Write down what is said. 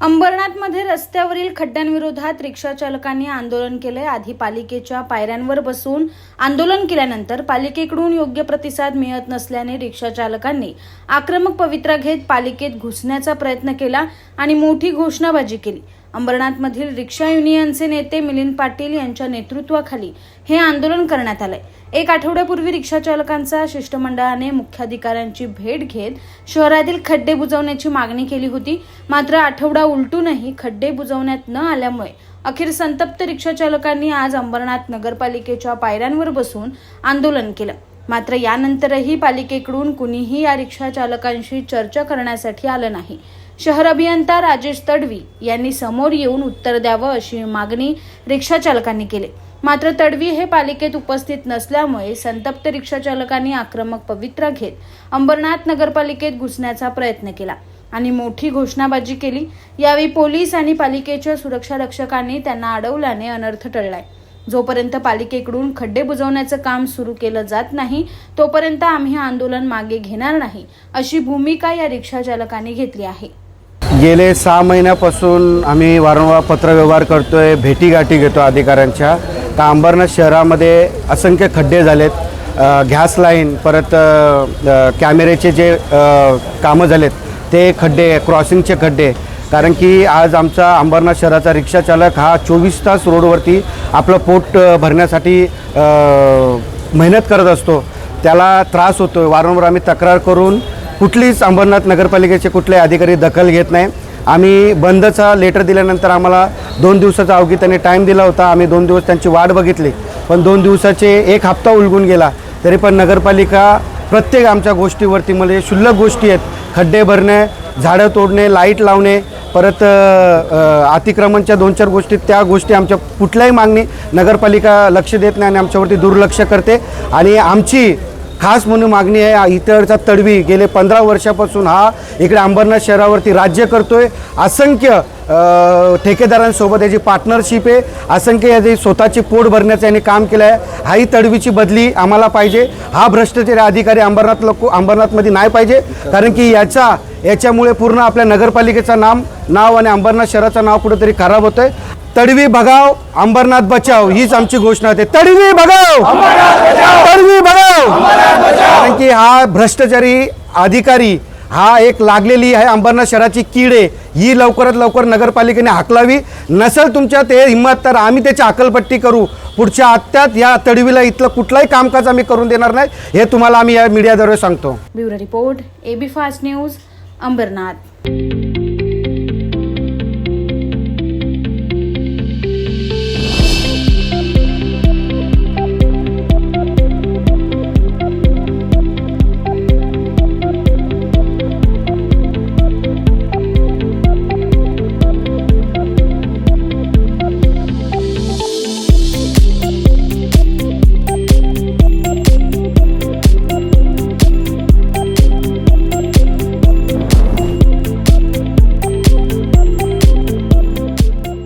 अंबरनाथमध्ये रस्त्यावरील खड्ड्यांविरोधात रिक्षा चालकांनी आंदोलन केलंय. आधी पालिकेच्या पायऱ्यांवर बसून आंदोलन केल्यानंतर पालिकेकडून योग्य प्रतिसाद मिळत नसल्याने रिक्षा चालकांनी आक्रमक पवित्रा घेत पालिकेत घुसण्याचा प्रयत्न केला आणि मोठी घोषणाबाजी केली. अंबरनाथमधील रिक्षा युनियनचे नेते मिलिंद पाटील यांच्या नेतृत्वाखाली हे आंदोलन करण्यात आलंय. एक आठवड्यापूर्वी रिक्षा चालकांचा शिष्टमंडळाने मुख्याधिकाऱ्यांची भेट घेत शहरातील खड्डे बुजवण्याची मागणी केली होती. मात्र आठवडा उलटूनही खड्डे बुजवण्यात न आल्यामुळे अखेर संतप्त रिक्षा चालकांनी आज अंबरनाथ नगरपालिकेच्या पायऱ्यांवर बसून आंदोलन केलं. मात्र यानंतरही पालिकेकडून कुणीही या रिक्षा चालकांशी चर्चा करण्यासाठी आलं नाही. शहर अभियंता राजेश तडवी यांनी समोर येऊन उत्तर द्यावं अशी मागणी रिक्षा चालकांनी केली. मात्र तडवी हे पालिकेत उपस्थित नसल्यामुळे संतप्त रिक्षा चालकांनी आक्रमक पवित्रा घेत अंबरनाथ नगरपालिकेत घुसण्याचा प्रयत्न केला आणि मोठी घोषणाबाजी केली. यावेळी पोलीस आणि पालिकेच्या सुरक्षा रक्षकांनी त्यांना अडवल्याने अनर्थ टळलाय. जोपर्यंत पालिकेकडून खड्डे बुजवण्याचं काम सुरू केलं जात नाही तोपर्यंत आम्ही आंदोलन मागे घेणार नाही अशी भूमिका या रिक्षा चालकांनी घेतली आहे. गेले सहा महिन्यापासून आम्ही वारंवार पत्रव्यवहार करतो आहे भेटीगाठी घेतो अधिकाऱ्यांच्या. तर अंबरनाथ शहरामध्ये असंख्य खड्डे झालेत अ, गॅस लाईन परत कॅमेऱ्याचे जे कामं झालेत ते खड्डे क्रॉसिंगचे खड्डे कारण की आज आमचा अंबरनाथ शहराचा रिक्षा चालक हा चोवीस तास रोडवरती आपलं पोट भरण्यासाठी मेहनत करत असतो. त्याला त्रास होतो वारंवार आम्ही तक्रार करून कुठलीच अंबरनाथ नगरपालिकेचे कुठलेही अधिकारी दखल घेत नाही. आम्ही बंदचा लेटर दिल्यानंतर आम्हाला दोन दिवसाचा अवघी त्यांनी टाईम दिला होता. आम्ही दोन दिवस त्यांची वाट बघितली. पण दोन दिवसाचे एक हप्ता उलगून गेला. तरी पण नगरपालिका प्रत्येक आमच्या गोष्टीवरती म्हणजे शुल्लक गोष्टी आहेत. खड्डे भरणे झाडं तोडणे लाइट लावणे परत अतिक्रमणच्या दोन चार गोष्टी त्या गोष्टी आमच्या कुठल्याही मागणी नगरपालिका लक्ष देत नाही आणि आमच्यावरती दुर्लक्ष करते. आणि आमची खास म्हणून मागणी आहे इतरचा तडवी गेले पंधरा वर्षापासून हा इकडे अंबरनाथ शहरावरती राज्य करतोय. असंख्य ठेकेदारांसोबत याची पार्टनरशिप आहे. असंख्य याची स्वतःची पोट भरण्याचं यांनी काम केलं आहे हाही तडवीची बदली आम्हाला पाहिजे. हा भ्रष्टाचारी अधिकारी अंबरनाथ लोक अंबरनाथमध्ये नाही पाहिजे. कारण की याचा याच्यामुळे पूर्ण आपल्या नगरपालिकेचं नाम नाव आणि अंबरनाथ शहराचं नाव कुठेतरी खराब होतंय. तडवी भगाव अंबरनाथ बचाव हीच आमची घोषणा होते तडवी भगाव तडवी भगाव हा भ्रष्टाचारी अधिकारी हा एक लागलेली आहे अंबरनाथ शहराची कीड आहे. ही लवकरात लवकर नगरपालिकेने हाकलावी. नसेल तुमच्यात हे हिंमत तर आम्ही त्याची अकलपट्टी करू. पुढच्या आत्यात या तडवीला इथलं कुठलाही कामकाज आम्ही करून देणार नाही हे तुम्हाला आम्ही या मीडियाद्वारे सांगतो. Bureau report AB fast news Ambarnath.